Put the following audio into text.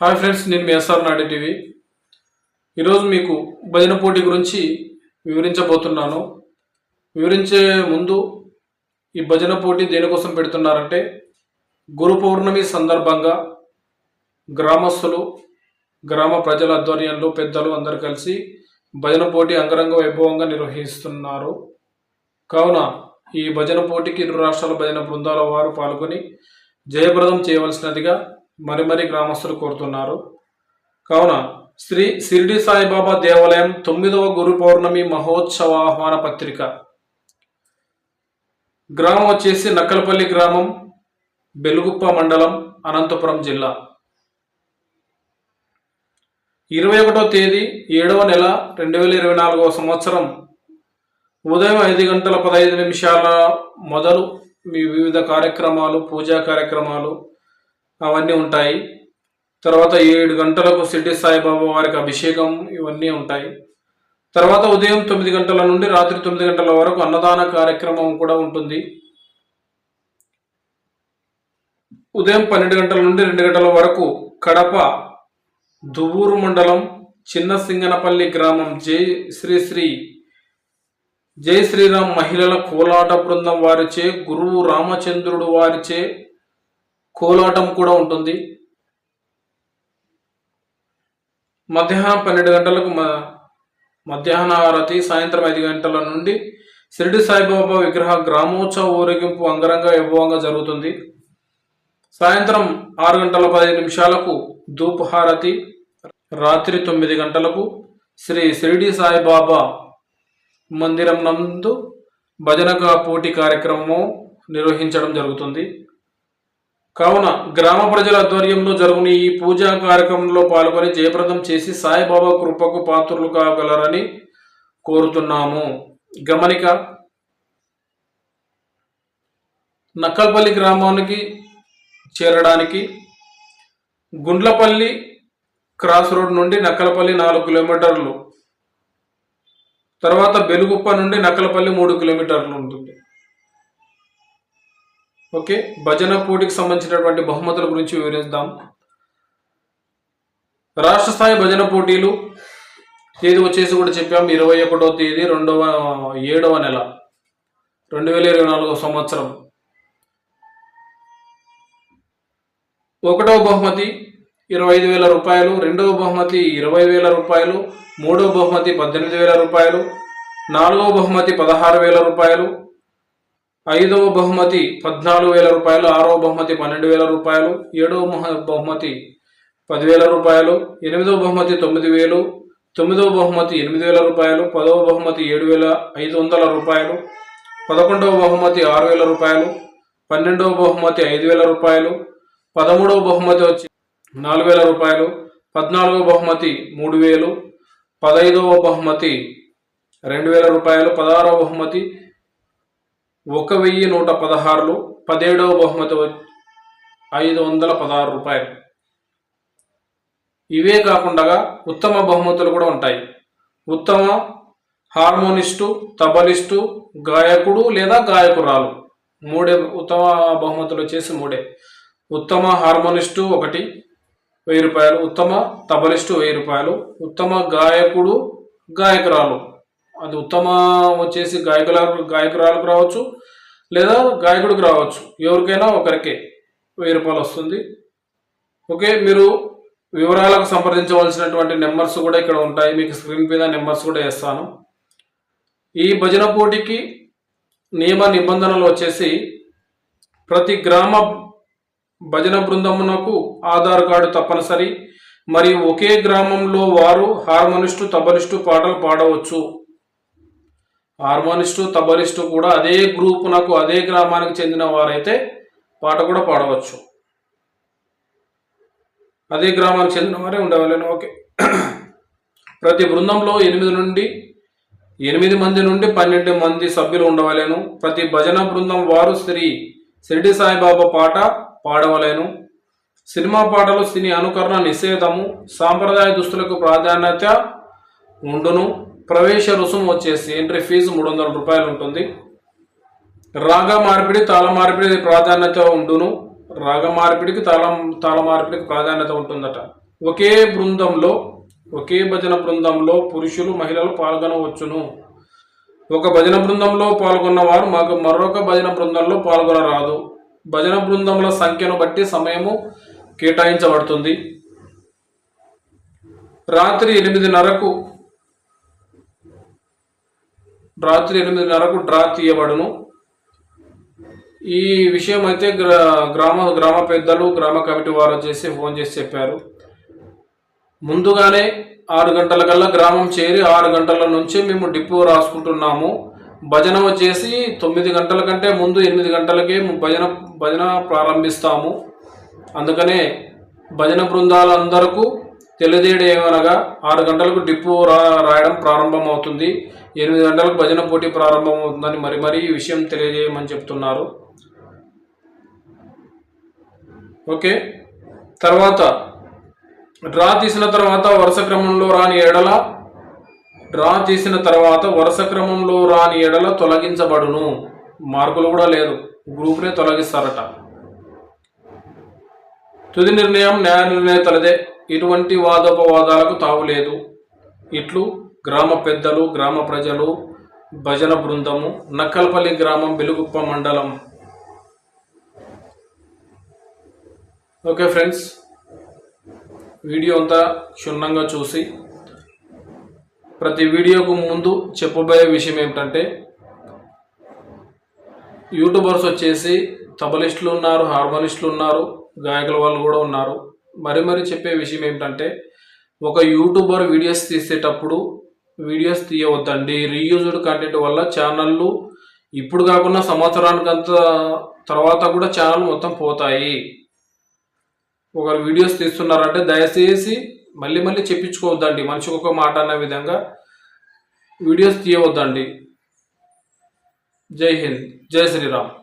Hi friends నేను మీ SR నాడి TV. ఈరోజు మీకు భజన పోటీ గురించి వివరించబోతున్నాను. వివరించే ముందు ఈ భజన పోటీ దేనికోసం పెడుతున్నారంటే గురు పౌర్ణమి సందర్భంగా గ్రామస్తులు గ్రామ ప్రజల ఆధ్వర్యంలో పెద్దలు అందరు కలిసి భజన పోటీ అంగరంగ వైభవంగా నిర్వహిస్తున్నారు. కావున ఈ భజన పోటీకి ఇరు రాష్ట్రాల భజన బృందాల వారు పాల్గొని జయప్రదం చేయవలసినదిగా మరి మరి గ్రామస్తులు కోరుతున్నారు. కావున శ్రీ షిరిడి సాయిబాబా దేవాలయం తొమ్మిదవ గురు పౌర్ణమి మహోత్సవ ఆహ్వాన పత్రిక. గ్రామం వచ్చేసి నక్కలపల్లి గ్రామం బెలుగుప్ప మండలం అనంతపురం జిల్లా. ఇరవై ఒకటో తేదీ ఏడవ నెల రెండు వేల ఇరవై నాలుగవ సంవత్సరం ఉదయం ఐదు గంటల పదహైదు నిమిషాల మొదలు మీ వివిధ కార్యక్రమాలు పూజా కార్యక్రమాలు అవన్నీ ఉంటాయి. తర్వాత ఏడు గంటలకు సిడ్డి సాయిబాబా వారికి అభిషేకం ఇవన్నీ ఉంటాయి. తర్వాత ఉదయం తొమ్మిది గంటల నుండి రాత్రి తొమ్మిది గంటల వరకు అన్నదాన కార్యక్రమం కూడా ఉంటుంది. ఉదయం పన్నెండు గంటల నుండి రెండు గంటల వరకు కడప దువ్వూరు మండలం చిన్న సింగనపల్లి గ్రామం జై శ్రీ శ్రీ జై శ్రీరామ్ మహిళల కోలాట బృందం వారిచే గురువు రామచంద్రుడు వారిచే కోలాటం కూడా ఉంటుంది. మధ్యాహ్నం పన్నెండు గంటలకు మ మధ్యాహ్న ఆరతి సాయంత్రం ఐదు గంటల నుండి షిరిడి సాయిబాబా విగ్రహ గ్రామోత్సవ ఊరేగింపు అంగరంగ వైభవంగా జరుగుతుంది. సాయంత్రం ఆరు గంటల పదిహేను నిమిషాలకు ధూపహారతి రాత్రి తొమ్మిది గంటలకు శ్రీ షిరిడి సాయిబాబా మందిరం నందు భజనగా పోటీ కార్యక్రమము నిర్వహించడం జరుగుతుంది. కావున గ్రామ ప్రజల ఆధ్వర్యంలో జరుగున ఈ పూజా కార్యక్రమంలో పాల్గొని జయప్రదం చేసి సాయిబాబా కృపకు పాత్రులు కాగలరని కోరుతున్నాము. గమనిక నక్కల్పల్లి గ్రామానికి చేరడానికి గుండ్లపల్లి క్రాస్ రోడ్ నుండి నక్కలపల్లి నాలుగు కిలోమీటర్లు తర్వాత బెలుగుప్ప నుండి నక్కలపల్లి మూడు కిలోమీటర్లు ఉంటుంది. ఓకే భజన పోటీకి సంబంధించినటువంటి బహుమతుల గురించి వివరిద్దాం. రాష్ట్ర స్థాయి భజన పోటీలు తేదీ వచ్చేసి కూడా చెప్పాం ఇరవై ఒకటో తేదీ రెండవ ఏడవ నెల రెండు వేల ఇరవై నాలుగవ సంవత్సరం. ఒకటవ బహుమతి ఇరవై ఐదు వేల రూపాయలు రెండవ బహుమతి ఇరవై వేల రూపాయలు మూడవ బహుమతి పద్దెనిమిది వేల రూపాయలు నాలుగవ బహుమతి పదహారు వేల రూపాయలు ఐదవ బహుమతి పద్నాలుగు వేల రూపాయలు ఆరవ బహుమతి పన్నెండు వేల రూపాయలు ఏడవ మహ- బహుమతి పదివేల రూపాయలు ఎనిమిదవ బహుమతి తొమ్మిది వేలు తొమ్మిదవ బహుమతి ఎనిమిది వేల రూపాయలు పదవ బహుమతి ఏడు వేల ఐదు వందల రూపాయలు పదకొండవ బహుమతి ఆరు వేల రూపాయలు పన్నెండవ బహుమతి ఐదు వేల రూపాయలు పదమూడవ బహుమతి వచ్చి నాలుగు వేల రూపాయలు పద్నాలుగవ బహుమతి మూడు వేలు పదైదవ బహుమతి రెండు వేల రూపాయలు పదహారవ బహుమతి ఒక వెయ్యి నూట పదహారులు పదిహేడవ బహుమతి ఐదు వందల పదహారు రూపాయలు. ఇవే కాకుండా ఉత్తమ బహుమతులు కూడా ఉంటాయి. ఉత్తమ హార్మోనిస్టు తబలిస్టు గాయకుడు లేదా గాయకురాలు. మూడే ఉత్తమ బహుమతులు వచ్చేసి మూడే. ఉత్తమ హార్మోనిస్టు ఒకటి వెయ్యి రూపాయలు. ఉత్తమ తబలిస్టు వెయ్యి రూపాయలు. ఉత్తమ గాయకుడు గాయకురాలు. అది ఉత్తమ వచ్చేసి గాయకుల గాయకురాలకు రావచ్చు లేదా గాయకుడికి రావచ్చు. ఎవరికైనా ఒకరికే వెయ్యి రూపాయలు వస్తుంది. ఓకే మీరు వివరాలకు సంప్రదించవలసినటువంటి నెంబర్స్ కూడా ఇక్కడ ఉంటాయి. మీకు స్క్రీన్ మీద నెంబర్స్ కూడా వేస్తాను. ఈ భజన పోటీకి నియమ నిబంధనలు వచ్చేసి ప్రతి గ్రామ భజన బృందమునకు ఆధార్ కార్డు తప్పనిసరి మరియు ఒకే గ్రామంలో వారు హార్మోనిస్టు తబలిస్టు పాటలు పాడవచ్చు. హార్మోనిస్టు తబలిస్టు కూడా అదే గ్రూపునకు అదే గ్రామానికి చెందిన వారైతే పాట కూడా పాడవచ్చు. అదే గ్రామానికి చెందిన వారే ఉండవాలని. ఓకే. ప్రతి బృందంలో ఎనిమిది నుండి ఎనిమిది మంది నుండి పన్నెండు మంది సభ్యులు ఉండవలేను. ప్రతి భజన బృందం వారు శ్రీ షిరిడి సాయిబాబా పాట పాడవలేను. సినిమా పాటలు సినీ అనుకరణ నిషేధము సాంప్రదాయ దుస్తులకు ప్రాధాన్యత ఉండును. ప్రవేశ రుసుము వచ్చేసి ఎంట్రీ ఫీజు మూడు వందల రూపాయలు ఉంటుంది. రాగ మార్పిడి తాళ మార్పిడి ప్రాధాన్యత ఉండును. రాగ మార్పిడికి తాళం తాళ మార్పిడికి ప్రాధాన్యత ఉంటుందట. ఒకే బృందంలో ఒకే భజన బృందంలో పురుషులు మహిళలు పాల్గొనవచ్చును. ఒక భజన బృందంలో పాల్గొన్న వారు మాకు మరొక భజన బృందంలో పాల్గొనరాదు. భజన బృందముల సంఖ్యను బట్టి సమయము కేటాయించబడుతుంది. రాత్రి ఎనిమిదిన్నరకు రాత్రి ఎనిమిదిన్నరకు డ్రా తీయబడును. ఈ విషయం అయితే గ్రా గ్రామ గ్రామ పెద్దలు గ్రామ కమిటీ వారు వచ్చేసి ఫోన్ చేసి చెప్పారు. ముందుగానే ఆరు గంటల కల్లా గ్రామం చేరి ఆరు గంటల నుంచి మేము డిపో రాసుకుంటున్నాము. భజన వచ్చేసి తొమ్మిది గంటల కంటే ముందు ఎనిమిది గంటలకే భజన భజన ప్రారంభిస్తాము. అందుకనే భజన బృందాలందరకు తెలియదేయడం ఏమనగా ఆరు గంటలకు డిపో రా రాయడం ప్రారంభమవుతుంది. ఎనిమిది గంటలకు భజన పోటీ ప్రారంభమవుతుందని మరి మరీ ఈ విషయం తెలియజేయమని చెప్తున్నారు. ఓకే. తర్వాత డ్రా తీసిన తర్వాత వరుస క్రమంలో రాని ఎడల డ్రా తీసిన తర్వాత వరుస క్రమంలో రాని ఎడల తొలగించబడును. మార్కులు కూడా లేదు. గ్రూప్నే తొలగిస్తారట. తుది నిర్ణయం న్యాయ నిర్ణేతలదే. ఇటువంటి వాదోపవాదాలకు తావులేదు ఇట్లు గ్రామ పెద్దలు గ్రామ ప్రజలు భజన బృందము నక్కల్పల్లి గ్రామం వెలుగుప్ప మండలం. ఓకే ఫ్రెండ్స్ వీడియో అంతా క్షుణ్ణంగా చూసి ప్రతి వీడియోకు ముందు చెప్పబోయే విషయం ఏమిటంటే యూట్యూబర్స్ వచ్చేసి తబలిస్టులు ఉన్నారు హార్మోనిస్టులు ఉన్నారు గాయకుల వాళ్ళు కూడా ఉన్నారు. మరి మరి చెప్పే విషయం ఏమిటంటే ఒక యూట్యూబర్ వీడియోస్ తీసేటప్పుడు వీడియోస్ తీయవద్దండి. రీయూజ్డ్ కంటెంట్ వల్ల ఛానళ్ళు ఇప్పుడు కాకుండా సంవత్సరానికంత తర్వాత కూడా ఛానల్ మొత్తం పోతాయి. ఒకరు వీడియోస్ తీస్తున్నారంటే దయచేసి మళ్ళీ మళ్ళీ చెప్పించుకోవద్దండి. మనిషికి ఒక మాట అన్న విధంగా వీడియోస్ తీయవద్దండి. జై హింద్. జై శ్రీరామ్.